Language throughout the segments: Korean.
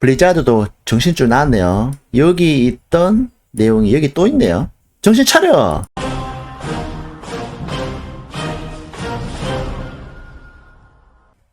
블리자드도 정신줄 나왔네요. 여기 있던 내용이 여기 또 있네요. 정신 차려!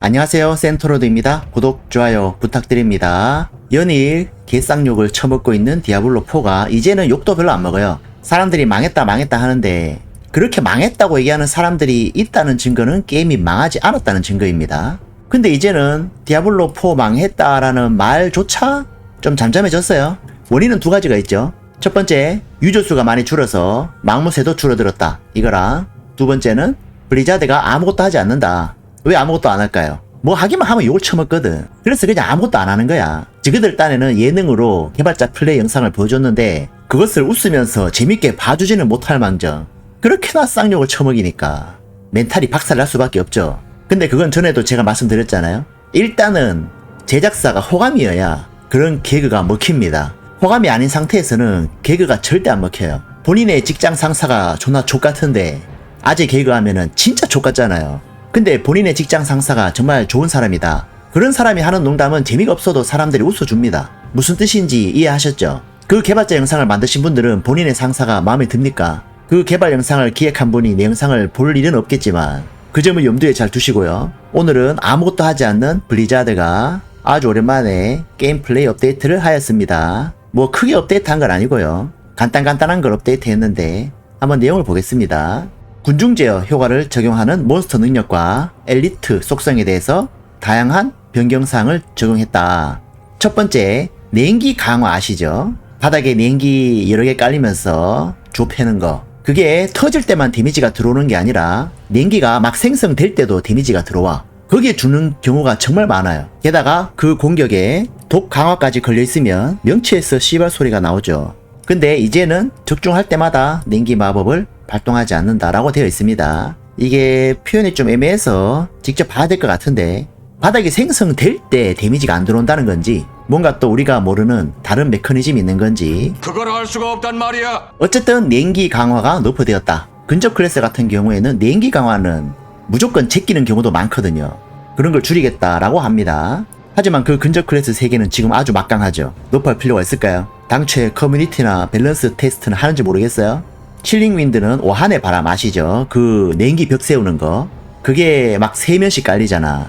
안녕하세요. 센토로드입니다. 구독, 좋아요 부탁드립니다. 연일 개쌍욕을 처먹고 있는 디아블로4가 이제는 욕도 별로 안 먹어요. 사람들이 망했다 망했다 하는데 그렇게 망했다고 얘기하는 사람들이 있다는 증거는 게임이 망하지 않았다는 증거입니다. 근데 이제는 디아블로 4 망했다라는 말조차 좀 잠잠해졌어요. 원인은 두 가지가 있죠. 첫 번째, 유저 수가 많이 줄어서 망무새도 줄어들었다. 이거랑 두 번째는 블리자드가 아무것도 하지 않는다. 왜 아무것도 안 할까요? 뭐 하기만 하면 욕을 처먹거든. 그래서 그냥 아무것도 안 하는 거야. 지그들 딴에는 예능으로 개발자 플레이 영상을 보여줬는데 그것을 웃으면서 재밌게 봐주지는 못할 망정. 그렇게나 쌍욕을 처먹이니까 멘탈이 박살날 수밖에 없죠. 근데 그건 전에도 제가 말씀드렸잖아요. 일단은 제작사가 호감이어야 그런 개그가 먹힙니다. 호감이 아닌 상태에서는 개그가 절대 안 먹혀요. 본인의 직장 상사가 존나 족같은데 아재 개그하면은 진짜 족같잖아요. 근데 본인의 직장 상사가 정말 좋은 사람이다. 그런 사람이 하는 농담은 재미가 없어도 사람들이 웃어줍니다. 무슨 뜻인지 이해하셨죠? 그 개발자 영상을 만드신 분들은 본인의 상사가 마음에 듭니까? 그 개발 영상을 기획한 분이 내 영상을 볼 일은 없겠지만 그 점을 염두에 잘 두시고요. 오늘은 아무것도 하지 않는 블리자드가 아주 오랜만에 게임 플레이 업데이트를 하였습니다. 뭐 크게 업데이트 한 건 아니고요. 간단간단한 걸 업데이트 했는데 한번 내용을 보겠습니다. 군중 제어 효과를 적용하는 몬스터 능력과 엘리트 속성에 대해서 다양한 변경사항을 적용했다. 첫 번째, 냉기 강화 아시죠? 바닥에 냉기 여러 개 깔리면서 좁혀는 거. 그게 터질 때만 데미지가 들어오는 게 아니라 냉기가 막 생성될 때도 데미지가 들어와. 거기에 주는 경우가 정말 많아요. 게다가 그 공격에 독 강화까지 걸려 있으면 명치에서 씨발 소리가 나오죠. 근데 이제는 적중할 때마다 냉기 마법을 발동하지 않는다라고 되어 있습니다. 이게 표현이 좀 애매해서 직접 봐야 될 것 같은데 바닥이 생성될 때 데미지가 안 들어온다는 건지 뭔가 또 우리가 모르는 다른 메커니즘이 있는 건지 그걸 알 수가 없단 말이야. 어쨌든 냉기 강화가 너프되었다. 근접 클래스 같은 경우에는 냉기 강화는 무조건 제끼는 경우도 많거든요. 그런 걸 줄이겠다라고 합니다. 하지만 그 근접 클래스 3개는 지금 아주 막강하죠. 높을 필요가 있을까요? 당초에 커뮤니티나 밸런스 테스트는 하는지 모르겠어요. 칠링 윈드는 오한의 바람 아시죠? 그 냉기 벽 세우는 거. 그게 막 3면씩 깔리잖아.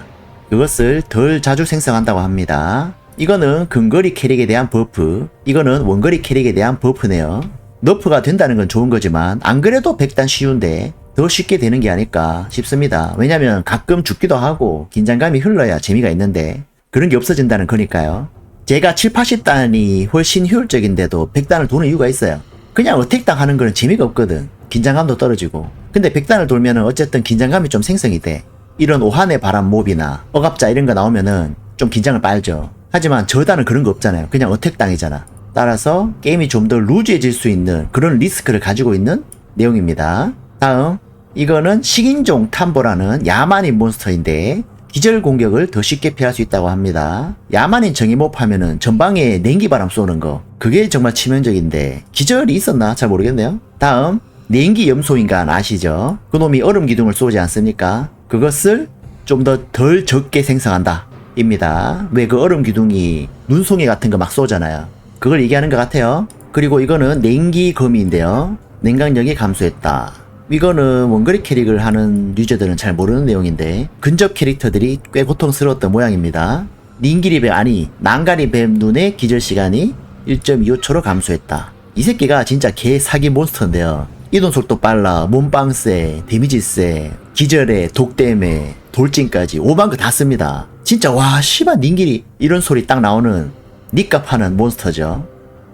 그것을 덜 자주 생성한다고 합니다. 이거는 근거리 캐릭에 대한 버프, 이거는 원거리 캐릭에 대한 버프네요. 너프가 된다는 건 좋은 거지만 안 그래도 백단 쉬운데 더 쉽게 되는 게 아닐까 싶습니다. 왜냐면 가끔 죽기도 하고 긴장감이 흘러야 재미가 있는데 그런 게 없어진다는 거니까요. 제가 7, 80단이 훨씬 효율적인데도 100단을 도는 이유가 있어요. 그냥 어택당 하는 거는 재미가 없거든. 긴장감도 떨어지고. 근데 100단을 돌면은 어쨌든 긴장감이 좀 생성이 돼. 이런 오한의 바람 몹이나 억압자 이런 거 나오면은 좀 긴장을 빨죠. 하지만 저단은 그런 거 없잖아요. 그냥 어택 당이잖아. 따라서 게임이 좀 더 루즈해질 수 있는 그런 리스크를 가지고 있는 내용입니다. 다음, 이거는 식인종 탐보라는 야만인 몬스터인데 기절 공격을 더 쉽게 피할 수 있다고 합니다. 야만인 정의몹 하면은 전방에 냉기바람 쏘는 거 그게 정말 치명적인데 기절이 있었나 잘 모르겠네요. 다음 냉기 염소인간 아시죠? 그놈이 얼음 기둥을 쏘지 않습니까? 그것을 좀 더 덜 적게 생성한다. 입니다. 왜 그 얼음 기둥이 눈송이 같은 거 막 쏘잖아요. 그걸 얘기하는 것 같아요. 그리고 이거는 냉기 거미인데요. 냉각력이 감소했다. 이거는 원거리 캐릭을 하는 유저들은 잘 모르는 내용인데 근접 캐릭터들이 꽤 고통스러웠던 모양입니다. 닌기리 뱀 아니 난가리 뱀 눈의 기절 시간이 1.25초로 감소했다. 이 새끼가 진짜 개 사기 몬스터인데요. 이동 속도 빨라, 몸빵 세, 데미지 세, 기절에, 독댐에, 돌진까지 거다 씁니다. 진짜 와 씨발 닌기리 이런 소리 딱 나오는 니값 하는 몬스터죠.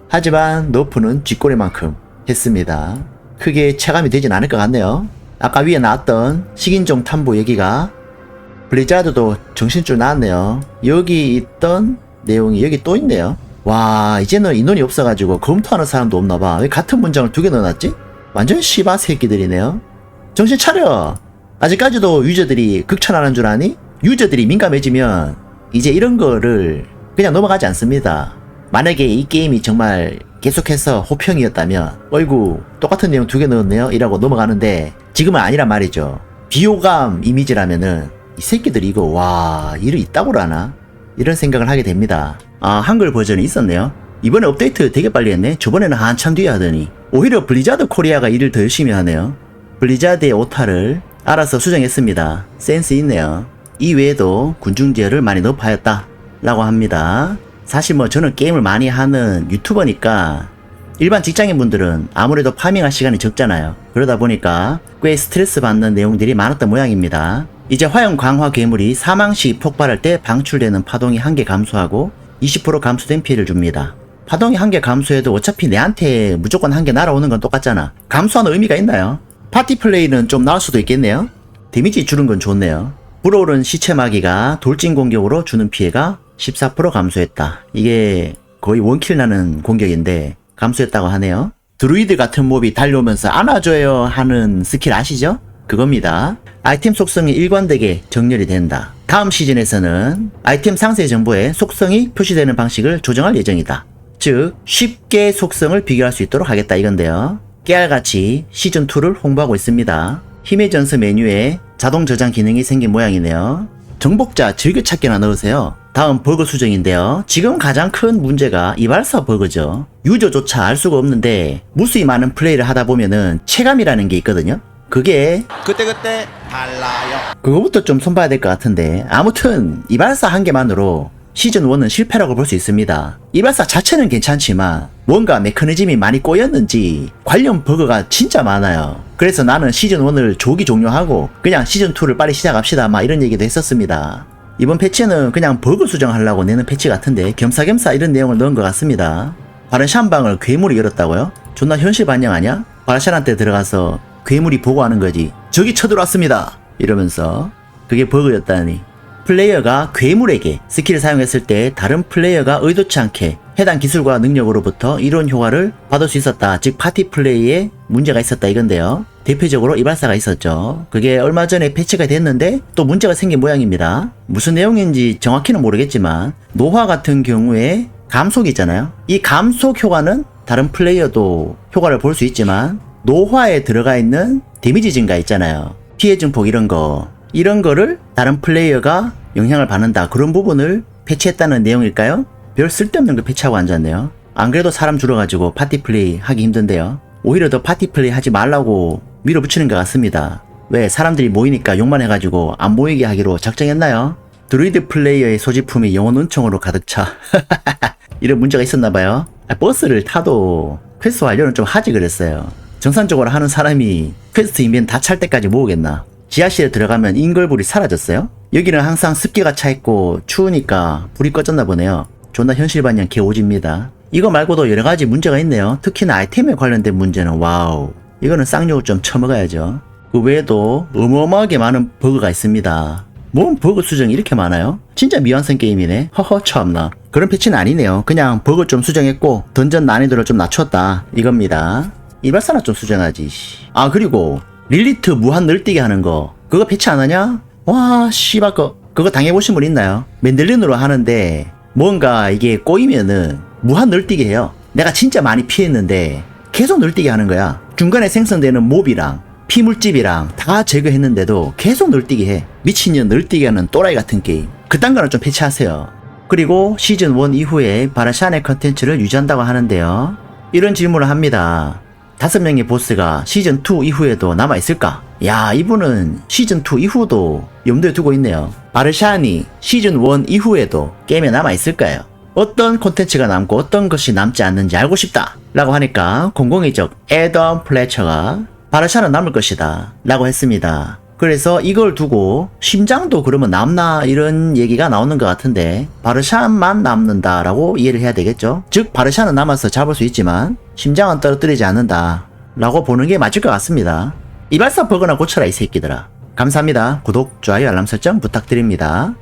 하지만 너프는 쥐꼬리만큼 했습니다. 크게 체감이 되진 않을 것 같네요. 아까 위에 나왔던 식인종 탐보 얘기가 블리자드도 정신줄 나왔네요. 여기 있던 내용이 여기 또 있네요. 와 이제는 인원이 없어가지고 검토하는 사람도 없나봐. 왜 같은 문장을 두 개 넣어놨지? 완전 씨바 새끼들이네요. 정신 차려. 아직까지도 유저들이 극찬하는 줄 아니? 유저들이 민감해지면 이제 이런 거를 그냥 넘어가지 않습니다. 만약에 이 게임이 정말 계속해서 호평이었다면 어이구 똑같은 내용 두 개 넣었네요 이라고 넘어가는데 지금은 아니란 말이죠. 비호감 이미지라면은 이 새끼들이 이거 와 일을 있다고 하나? 이런 생각을 하게 됩니다. 아 한글 버전이 있었네요. 이번에 업데이트 되게 빨리 했네. 저번에는 한참 뒤에 하더니 오히려 블리자드 코리아가 일을 더 열심히 하네요. 블리자드의 오타를 알아서 수정했습니다. 센스 있네요. 이 외에도 군중 제어를 많이 높아였다 라고 합니다. 사실 뭐 저는 게임을 많이 하는 유튜버니까 일반 직장인 분들은 아무래도 파밍할 시간이 적잖아요. 그러다 보니까 꽤 스트레스 받는 내용들이 많았던 모양입니다. 이제 화염 강화 괴물이 사망 시 폭발할 때 방출되는 파동이 한 개 감소하고 20% 감소된 피해를 줍니다. 파동이 한 개 감소해도 어차피 내한테 무조건 한 개 날아오는 건 똑같잖아. 감소하는 의미가 있나요? 파티 플레이는 좀 나을 수도 있겠네요. 데미지 줄은 건 좋네요. 불어오른 시체 마귀가 돌진 공격으로 주는 피해가 14% 감소했다. 이게 거의 원킬 나는 공격인데 감소했다고 하네요. 드루이드 같은 몹이 달려오면서 안아줘요 하는 스킬 아시죠? 그겁니다. 아이템 속성이 일관되게 정렬이 된다. 다음 시즌에서는 아이템 상세 정보에 속성이 표시되는 방식을 조정할 예정이다. 즉 쉽게 속성을 비교할 수 있도록 하겠다 이건데요. 깨알같이 시즌2를 홍보하고 있습니다. 힘의 전서 메뉴에 자동 저장 기능이 생긴 모양이네요. 정복자 즐겨찾기나 넣으세요. 다음 버그 수정인데요. 지금 가장 큰 문제가 이발사 버그죠. 유저조차 알 수가 없는데 무수히 많은 플레이를 하다 보면은 체감이라는 게 있거든요. 그게 그때그때 달라요. 그거부터 좀 손봐야 될 것 같은데 아무튼 이발사 한 개만으로 시즌 1은 실패라고 볼 수 있습니다. 이발사 자체는 괜찮지만 뭔가 메커니즘이 많이 꼬였는지 관련 버그가 진짜 많아요. 그래서 나는 시즌 1을 조기 종료하고 그냥 시즌 2를 빨리 시작합시다 막 이런 얘기도 했었습니다. 이번 패치는 그냥 버그 수정하려고 내는 패치 같은데 겸사겸사 이런 내용을 넣은 것 같습니다. 바르샨 방을 괴물이 열었다고요? 존나 현실 반영 아니야? 바르샨한테 들어가서 괴물이 보고하는 거지. 저기 쳐들어왔습니다. 이러면서 그게 버그였다니. 플레이어가 괴물에게 스킬을 사용했을 때 다른 플레이어가 의도치 않게 해당 기술과 능력으로부터 이런 효과를 받을 수 있었다. 즉 파티 플레이에 문제가 있었다 이건데요. 대표적으로 이발사가 있었죠. 그게 얼마 전에 패치가 됐는데 또 문제가 생긴 모양입니다. 무슨 내용인지 정확히는 모르겠지만 노화 같은 경우에 감속이 있잖아요. 이 감속 효과는 다른 플레이어도 효과를 볼 수 있지만 노화에 들어가 있는 데미지 증가 있잖아요. 피해 증폭 이런 거. 이런 거를 다른 플레이어가 영향을 받는다. 그런 부분을 패치했다는 내용일까요? 별 쓸데없는 걸 패치하고 앉았네요. 안 그래도 사람 줄어가지고 파티 플레이 하기 힘든데요. 오히려 더 파티 플레이 하지 말라고 밀어붙이는 것 같습니다. 왜 사람들이 모이니까 욕만 해가지고 안 모이게 하기로 작정했나요? 드루이드 플레이어의 소지품이 영혼 은총으로 가득 차. 이런 문제가 있었나봐요. 아, 버스를 타도 퀘스트 완료는 좀 하지 그랬어요. 정상적으로 하는 사람이 퀘스트 인벤 다찰 때까지 모으겠나? 지하실에 들어가면 인걸불이 사라졌어요? 여기는 항상 습기가 차 있고 추우니까 불이 꺼졌나 보네요. 존나 현실 반영 개오지입니다. 이거 말고도 여러 가지 문제가 있네요. 특히나 아이템에 관련된 문제는 와우. 이거는 쌍욕을 좀 쳐먹어야죠. 그 외에도 어마어마하게 많은 버그가 있습니다. 뭔 버그 수정이 이렇게 많아요? 진짜 미완성 게임이네. 허허 참나. 그런 패치는 아니네요. 그냥 버그 좀 수정했고 던전 난이도를 좀 낮췄다. 이겁니다. 이발사나 좀 수정하지. 씨. 아 그리고 릴리트 무한 널뛰기 하는 거 그거 패치 안 하냐? 와 씨발 거 그거 당해보신 분 있나요? 맨들린으로 하는데 뭔가 이게 꼬이면은 무한 널뛰기 해요. 내가 진짜 많이 피했는데 계속 널뛰기 하는 거야. 중간에 생성되는 몹이랑 피물집이랑 다 제거했는데도 계속 널뛰기 해. 미친년 널뛰기 하는 또라이 같은 게임. 그딴 거는 좀 패치하세요. 그리고 시즌 1 이후에 바라샤네 컨텐츠를 유지한다고 하는데요. 이런 질문을 합니다. 다섯 명의 보스가 시즌 2 이후에도 남아 있을까? 야, 이분은 시즌 2 이후도 염두에 두고 있네요. 바르샤니 시즌 1 이후에도 게임에 남아 있을까요? 어떤 콘텐츠가 남고 어떤 것이 남지 않는지 알고 싶다. 라고 하니까 공공의적 에덤 플래처가 바르샤는 남을 것이다. 라고 했습니다. 그래서 이걸 두고 심장도 그러면 남나 이런 얘기가 나오는 것 같은데 바르샤만 남는다라고 이해를 해야 되겠죠. 즉 바르샤는 남아서 잡을 수 있지만 심장은 떨어뜨리지 않는다 라고 보는 게 맞을 것 같습니다. 이발사 버거나 고쳐라 이 새끼들아. 감사합니다. 구독, 좋아요, 알람 설정 부탁드립니다.